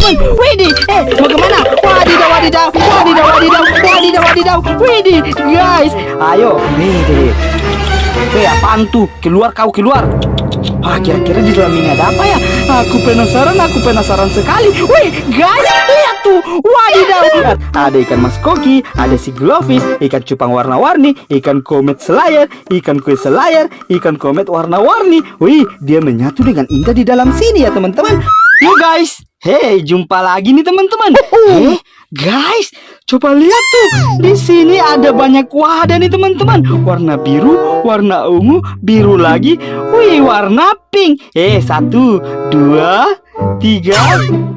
Widih, eh mau ke mana? Wadidaw, wadidaw, wadidaw, wadidaw, wadidaw, wadidaw. Widih, guys. Ayo, widih. Weh, apaan tuh? Keluar kau, keluar. Ah, kira-kira di dalam ini ada apa ya? Aku penasaran, aku penasaran sekali. Wih, guys, lihat tuh. Wadidaw. Ada ikan mas koki, ada si glowfish, ikan cupang warna-warni, ikan komet selayar, ikan kue selayar, ikan komet warna-warni. Wih, dia menyatu dengan indah di dalam sini ya, teman-teman. Yuk, guys. Hey, jumpa lagi nih teman-teman. Eh, guys, coba lihat tuh. Di sini ada banyak wadah nih teman-teman. Warna biru, warna ungu, biru lagi. Wih, warna pink. Eh, satu, dua, tiga.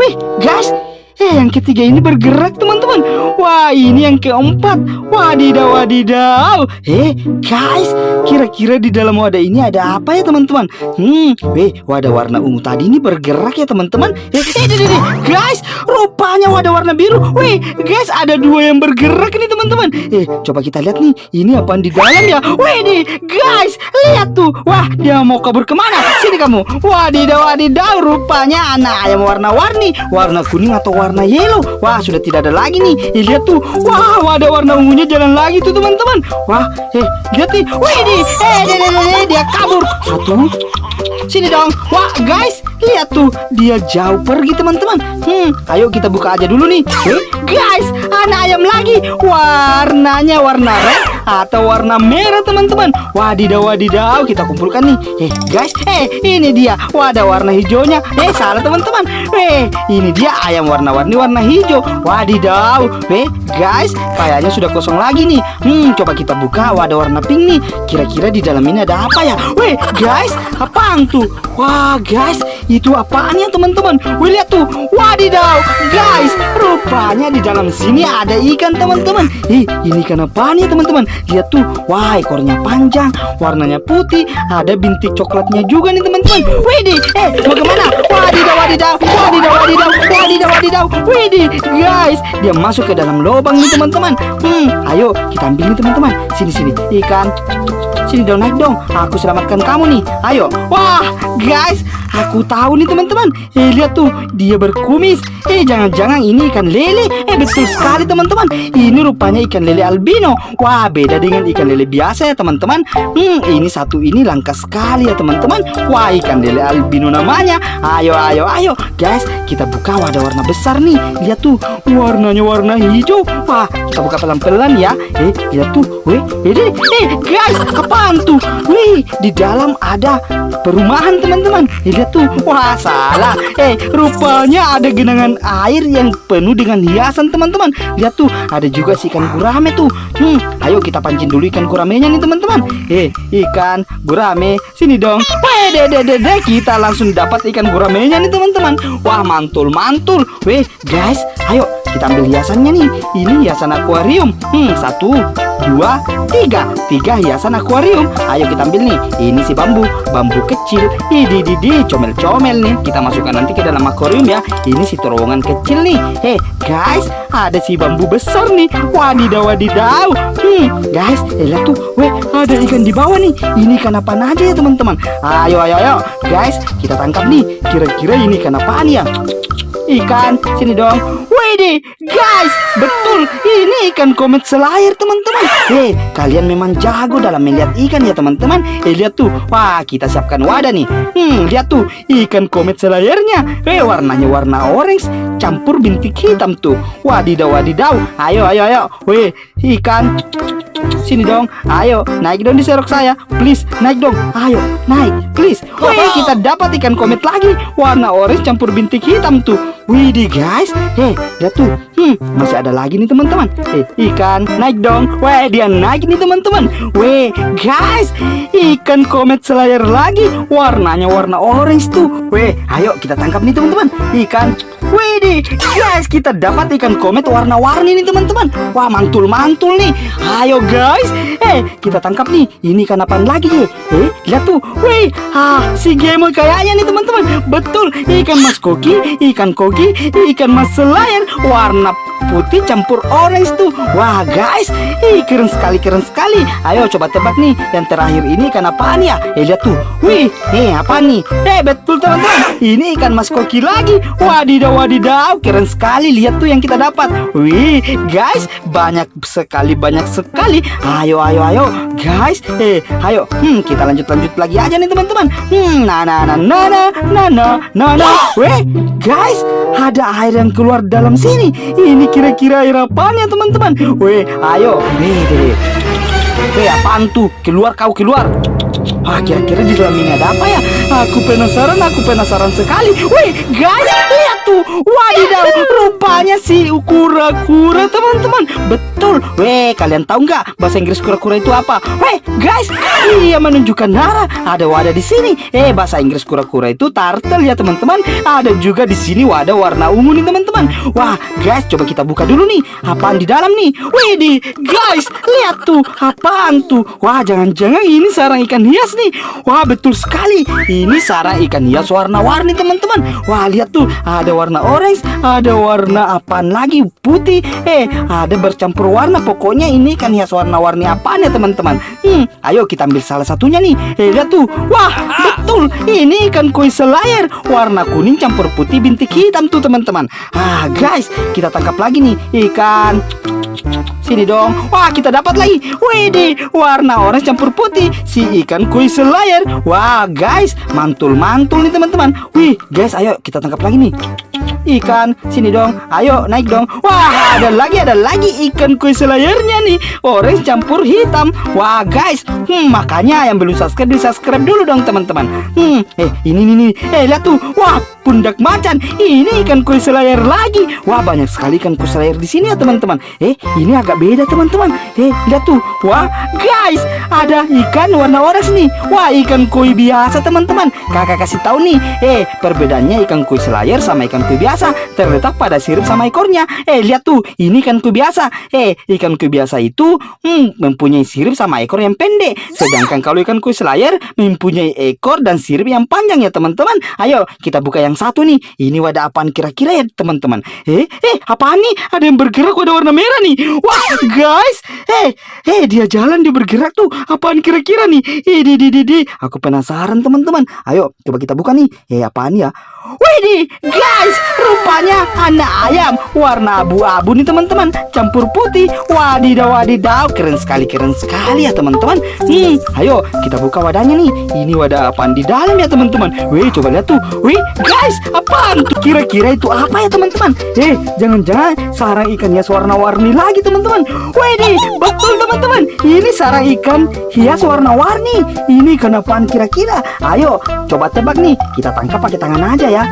Wih, guys. Eh, yang ketiga ini bergerak teman-teman. Wah, ini yang keempat. Wadidaw, wadidaw. Eh, guys, kira-kira di dalam wadah ini ada apa ya teman-teman? Hmm, weh, wadah warna ungu tadi ini bergerak ya teman-teman. Eh, eh, deh, deh. guys, rupanya wadah warna biru. Weh, guys, ada dua yang bergerak nih teman-teman. Eh, coba kita lihat nih, ini apa di dalam ya? Weh, nih, guys, lihat tuh. Wah, dia mau kabur ke mana? Sini kamu. Wadidaw, wadidaw, rupanya anak ayam warna-warni, warna kuning atau warna yellow. Wah, sudah tidak ada lagi nih. Eh, lihat tuh. Wah, wadah warna ungunya jalan lagi tuh teman-teman. Wah, eh, lihat nih. Wih, nih, eh, deh, deh, deh, dia kabur. Satu, Sini dong. Wah, guys, lihat tuh. Dia jauh pergi, teman-teman. Hmm, ayo kita buka aja dulu nih. Eh, guys, anak ayam lagi. Warnanya warna red atau warna merah, teman-teman. Wadidaw, wadidaw. Kita kumpulkan nih. Eh, guys, eh, ini dia. Wadah warna hijaunya. Eh, salah, teman-teman. Eh, ini dia ayam warna-warni warna hijau. Wadidaw. Eh, guys, kayaknya sudah kosong lagi nih. Hmm, coba kita buka wadah warna pink nih. Kira-kira di dalam ini ada apa ya? Weh, guys, apaan tuh? Wah, guys, itu apaan ya teman-teman? Wih, lihat tuh. Wadidaw, guys, rupanya di dalam sini ada ikan teman-teman. Ih, ini ikan apaan ya teman-teman? Lihat tuh. Wah, ekornya panjang, warnanya putih, ada bintik coklatnya juga nih teman-teman. Widih, eh, mau ke mana? Wadidaw, wadidaw, wadidaw, wadidaw, wadidaw, wadidaw. Widih, guys, dia masuk ke dalam lubang nih teman-teman. Hmm, ayo kita ambil nih teman-teman. Sini sini, ikan. Sini dong naik dong. Aku selamatkan kamu nih. Ayo. Wah, guys, aku tahu nih teman-teman. Eh lihat tuh, dia berkumis. Eh jangan-jangan ini ikan lele. Eh betul sekali teman-teman. Ini rupanya ikan lele albino. Wah, beda dengan ikan lele biasa ya teman-teman. Hmm, ini satu ini langka sekali ya teman-teman. Wah, ikan lele albino namanya. Ayo, ayo, ayo, guys, kita buka wadah warna besar nih. Lihat tuh, warnanya warna hijau. Wah, kita buka pelan-pelan ya. Eh, lihat tuh. Weh, ini, eh, guys, apaan tuh? Wih, di dalam ada perumahan teman-teman. Eh, lihat tuh. Wah, salah. Eh, rupanya ada genangan air yang penuh dengan hiasan teman-teman. Lihat tuh, ada juga si ikan gurame tuh. Hmm, ayo kita pancing dulu ikan guramenya nih teman-teman. Eh, ikan gurame, sini dong. Deh, deh, deh, kita langsung dapat ikan guramenya nih teman-teman. Wah, mantul, mantul. Weh, guys, ayo kita ambil hiasannya nih. Ini hiasan akuarium. Hmm, satu, dua, tiga. Tiga hiasan akuarium. Ayo kita ambil nih. Ini si bambu, bambu kecil. Idi, di, di, comel-comel nih. Kita masukkan nanti ke dalam akuarium ya. Ini si terowongan kecil nih. Hei, guys, ada si bambu besar nih. Wadidaw, wadidaw. Hmm, guys, eh, lihat tuh. Weh, ada ikan di bawah nih. Ini ikan apa aja ya teman-teman? Ayo, ayo, ayo. Guys, kita tangkap nih. Kira-kira ini ikan apaan ya? Ikan, sini dong. Widih, guys, betul. Ini ikan komet selayar, teman-teman. Eh, kalian memang jago dalam melihat ikan ya, teman-teman. Eh, lihat tuh. Wah, kita siapkan wadah nih. Hmm, lihat tuh. Ikan komet selayarnya. Eh, warnanya warna orange campur bintik hitam tuh. Wadidaw, wadidaw. Ayo, ayo, ayo. Weh, ikan. Sini dong, ayo naik dong di serok saya, please naik dong, ayo naik, please. Wih, kita dapat ikan komet lagi, warna orange campur bintik hitam tuh. Widih guys, heh lihat tuh, hmm masih ada lagi nih teman-teman. Eh ikan naik dong, weh dia naik nih teman-teman. Weh guys, ikan komet selayar lagi, warnanya warna orange tuh. Weh, ayo kita tangkap nih teman-teman, ikan. Widih, guys, kita dapat ikan komet warna-warni nih teman-teman. Wah, mantul-mantul nih. Ayo guys, eh kita tangkap nih. Ini ikan apaan lagi ya? Eh, lihat tuh. Wih, ah, si Gemoy kayaknya nih teman-teman. Betul, ikan mas koki, ikan koki, ikan mas selayar warna putih campur orange tuh. Wah, guys, ih keren sekali, keren sekali. Ayo coba tebak nih. Yang terakhir ini ikan apaan ya? Eh, lihat tuh. Wih, eh apa nih? Eh, betul teman-teman. Ini ikan mas koki lagi. Wadidaw, wadidaw, keren sekali. Lihat tuh yang kita dapat. Wih, guys, banyak sekali, banyak sekali. Ayo, ayo, ayo, guys. Eh, ayo. Hmm, kita lanjut lanjut lagi aja nih teman-teman. Hmm, nah, nah, nah, nah, nah, nah, nah, nah, nah. Weh, guys, ada air yang keluar dalam sini. Ini kira-kira air apaan ya teman-teman? Weh, ayo. Weh, deh. Weh, apaan tuh? Keluar kau keluar. Ah, kira-kira di dalam ini ada apa ya? Aku penasaran, aku penasaran sekali. Wih, guys, lihat tuh. Wadidaw, rupanya si kura-kura, teman-teman. Betul. Weh, kalian tahu nggak bahasa Inggris kura-kura itu apa? Weh, guys, dia menunjukkan darah. Ada wadah di sini. Eh, bahasa Inggris kura-kura itu turtle ya, teman-teman. Ada juga di sini wadah warna ungu nih, teman-teman. Wah, guys, coba kita buka dulu nih. Apaan di dalam nih? Wih, guys, lihat tuh. Apaan tuh? Wah, jangan-jangan ini sarang ikan hias. Wah, betul sekali. Ini sarang ikan hias warna-warni, teman-teman. Wah, lihat tuh. Ada warna orange, ada warna apaan lagi? Putih. Eh, ada bercampur warna. Pokoknya ini ikan hias warna-warni apaan ya, teman-teman? Hmm, ayo kita ambil salah satunya nih. Eh, lihat tuh. Wah, betul. Ini ikan koi selayar. Warna kuning campur putih bintik hitam tuh, teman-teman. Ah, guys, kita tangkap lagi nih ikan Sini dong. Wah, kita dapat lagi. Widih, warna orange campur putih. Si ikan koi selayar. Wah, guys, mantul-mantul nih teman-teman. Wih, guys, ayo kita tangkap lagi nih. Ikan, sini dong. Ayo naik dong. Wah, ada lagi, ada lagi ikan koi selayarnya nih. Orange campur hitam. Wah, guys. Hmm, makanya yang belum subscribe di subscribe dulu dong teman-teman. Hmm, eh ini nih. Eh lihat tuh. Wah, pundak macan. Ini ikan koi selayar lagi. Wah, banyak sekali ikan koi selayar di sini ya teman-teman. Eh, ini agak beda teman-teman. Eh, lihat tuh. Wah, guys, ada ikan warna orange nih. Wah, ikan koi biasa teman-teman. Kakak kasih tahu nih. Eh, perbedaannya ikan koi selayar sama ikan koi biasa terletak pada sirip sama ekornya. Eh, lihat tuh. Ini ikan koi biasa. Eh, ikan koi biasa itu hmm, mempunyai sirip sama ekor yang pendek. Sedangkan kalau ikan koi selayar mempunyai ekor dan sirip yang panjang ya teman-teman. Ayo, kita buka yang satu nih. Ini wadah apaan kira-kira ya teman-teman? Eh, eh, apaan nih? Ada yang bergerak wadah warna merah nih. Wah, guys. Eh, eh, dia jalan dia bergerak tuh. Apaan kira-kira nih? Eh, di, di, di, di. Aku penasaran teman-teman. Ayo, coba kita buka nih. Eh, apaan ya? Widih, guys, rupanya anak ayam warna abu-abu nih teman-teman, campur putih. Wadidaw, wadidaw, keren sekali, keren sekali ya teman-teman. Hmm, ayo kita buka wadahnya nih. Ini wadah apaan di dalam ya teman-teman? Wih, coba lihat tuh. Wih, guys, apaan tuh? Kira-kira itu apa ya teman-teman? Eh, jangan-jangan sarang ikan hias warna-warni lagi teman-teman. Widih, betul teman-teman. Ini sarang ikan hias warna-warni. Ini ikan apaan kira-kira? Ayo, coba tebak nih. Kita tangkap pakai tangan aja ya.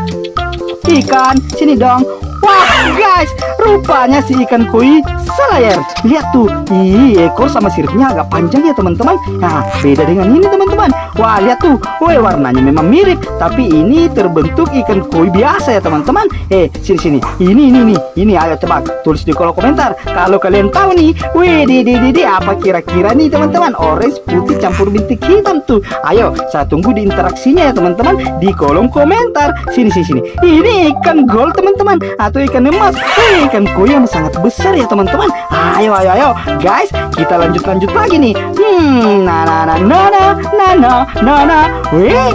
Ikan, sini dong. Wah, guys, rupanya si ikan koi selayar. Lihat tuh, ih, ekor sama siripnya agak panjang ya teman-teman. Nah, beda dengan ini teman-teman. Wah, lihat tuh, woi warnanya memang mirip, tapi ini terbentuk ikan koi biasa ya teman-teman. Eh, sini sini. Ini ini ini. Ini ayo tebak. Tulis di kolom komentar kalau kalian tahu nih. Wih, di di di, di apa kira-kira nih teman-teman? Orange putih campur bintik hitam tuh. Ayo, saya tunggu di interaksinya ya teman-teman di kolom komentar. Sini sini sini. Ini ikan gold teman-teman atau ikan emas. Eh, ikan koi yang sangat besar ya teman-teman. Ayo ayo ayo, guys, kita lanjut lanjut lagi nih. Hmm, nah nah nah nah nah nah nah nah. Wih,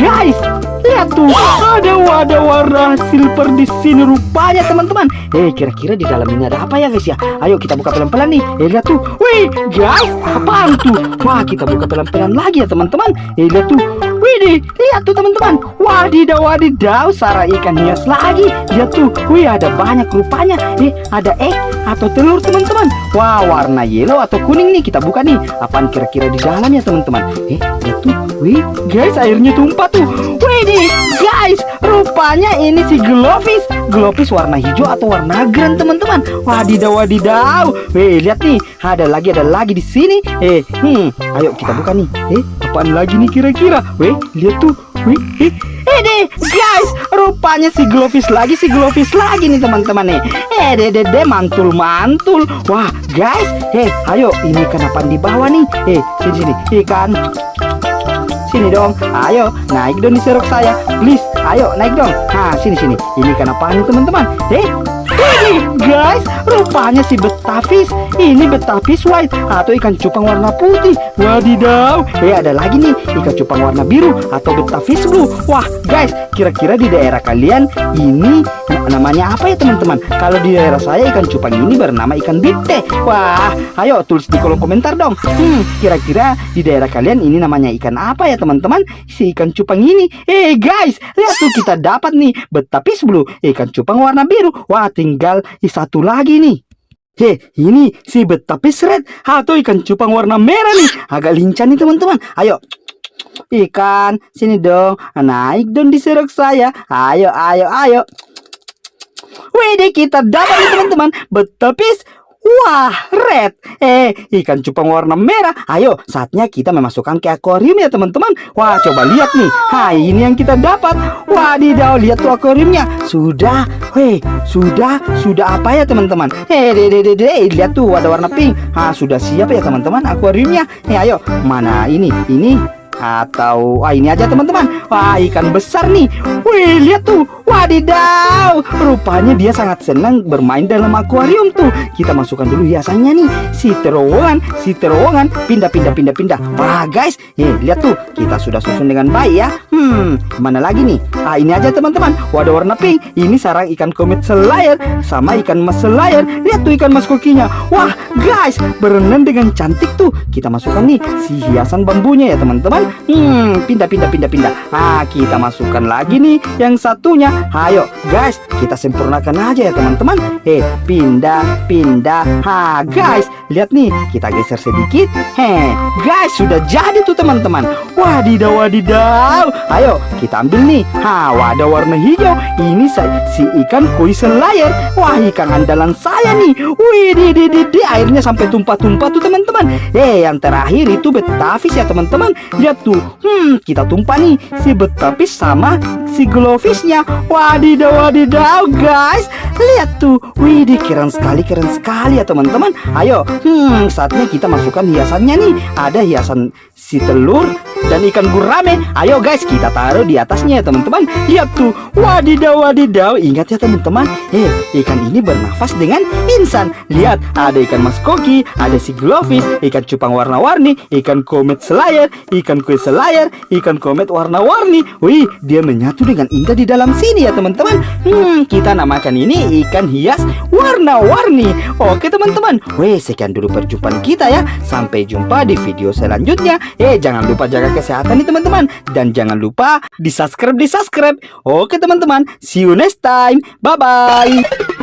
guys, lihat tuh ada wadah warna silver di sini rupanya teman-teman. Eh, kira-kira di dalam ini ada apa ya guys ya? Ayo kita buka pelan-pelan nih. Eh, lihat tuh. Wih, guys, apaan tuh? Wah, kita buka pelan-pelan lagi ya teman-teman. Eh, lihat tuh. Widih, lihat tuh teman-teman. Wadidaw, wadidaw, sarang ikan hias lagi. Lihat tuh, wih ada banyak rupanya. Eh, ada egg atau telur teman-teman. Wah, warna yellow atau kuning nih. Kita buka nih. Apaan kira-kira di dalamnya teman-teman? Eh, tuh. Wih, guys, airnya tumpah tuh. Widih, guys, rupanya ini si glowfish. Glowfish warna hijau atau warna green teman-teman. Wadidaw, wadidaw. Wih, lihat nih. Ada lagi, ada lagi di sini. Eh, hmm, ayo kita buka nih. Eh, apaan lagi nih kira-kira? Wih, lihat tuh. Eh guys, rupanya si glowfish lagi, si glowfish lagi nih teman-teman nih. Eh, deh, deh, mantul, mantul. Wah, guys, eh, ayo, ini ikan apaan di bawah nih? Eh, sini, sini, ikan. Sini dong, ayo naik dong di serok saya, please. Ayo naik dong. Nah, sini sini. Ini ikan apaan nih teman-teman? Eh, guys, rupanya si betafis. Ini betafis white atau ikan cupang warna putih. Wadidaw. Eh, ada lagi nih ikan cupang warna biru atau betafis blue. Wah, guys, kira-kira di daerah kalian ini namanya apa ya teman-teman? Kalau di daerah saya ikan cupang ini bernama ikan bite. Wah, ayo tulis di kolom komentar dong. Hmm, kira-kira di daerah kalian ini namanya ikan apa ya teman-teman? Si ikan cupang ini. Eh guys, lihat tuh kita dapat nih betapis blue, ikan cupang warna biru. Wah, tinggal satu lagi nih. Heh, ini si betapis red atau ikan cupang warna merah nih. Agak lincah nih teman-teman. Ayo, ikan sini dong. Naik dong di serok saya. Ayo, ayo, ayo. Wede kita dapat nih teman-teman betapis Wah, red. Eh, ikan cupang warna merah. Ayo, saatnya kita memasukkan ke akuarium ya teman-teman. Wah, coba lihat nih. Hai, ini yang kita dapat. Wadidaw, lihat tuh akuariumnya. Sudah, hei, sudah, sudah apa ya teman-teman? Hei, deh, deh, deh, deh, lihat tuh ada warna pink. Ah, sudah siap ya teman-teman akuariumnya. Eh, ayo, mana ini? Ini atau ah ini aja teman-teman wah ikan besar nih wih lihat tuh wadidaw! Rupanya dia sangat senang bermain dalam akuarium tuh. Kita masukkan dulu hiasannya nih. Si terowongan si terowongan. Pindah pindah pindah pindah. Wah guys. Eh lihat tuh. Kita sudah susun dengan baik ya. Hmm mana lagi nih? Ah ini aja teman-teman. Wadah warna pink. Ini sarang ikan komet selayar sama ikan mas selayar lihat tuh ikan mas kokinya wah guys. Berenang dengan cantik tuh. Kita masukkan nih si hiasan bambunya ya teman-teman. Hmm, pindah, pindah, pindah, pindah. Ah, kita masukkan lagi nih yang satunya. Ayo, guys, kita sempurnakan aja ya teman-teman. Eh, pindah, pindah. Ha, guys, lihat nih, kita geser sedikit. Heh, guys, sudah jadi tuh teman-teman. Wadidaw, wadidaw. Ayo, kita ambil nih. Ha, wadah warna hijau. Ini sa- si ikan koi selayar. Wah, ikan andalan saya nih. Wih, di, di, di, di. airnya sampai tumpah-tumpah tuh teman-teman. Eh, yang terakhir itu betafis ya teman-teman. Lihat tuh, hmm, kita tumpah nih si betapis sama si glowfishnya. Wadidaw, wadidaw, guys. Lihat tuh, wih, di keren sekali, keren sekali ya teman-teman. Ayo, hmm, saatnya kita masukkan hiasannya nih. Ada hiasan si telur dan ikan gurame. Ayo guys, kita taruh di atasnya ya teman-teman. Lihat tuh, wadidaw, wadidaw. Ingat ya teman-teman, eh, ikan ini bernafas dengan insan. Lihat, ada ikan mas koki, ada si glowfish, ikan cupang warna-warni, ikan komet selayar, ikan kue selayar, ikan komet warna-warni. Wih, dia menyatu dengan indah di dalam sini ya teman-teman. Hmm, kita namakan ini ikan hias warna-warni. Oke teman-teman, wih sekian dulu perjumpaan kita ya. Sampai jumpa di video selanjutnya. Eh, jangan lupa jaga kesehatan nih teman-teman. Dan jangan lupa di subscribe, di subscribe. Oke teman-teman, see you next time. Bye-bye.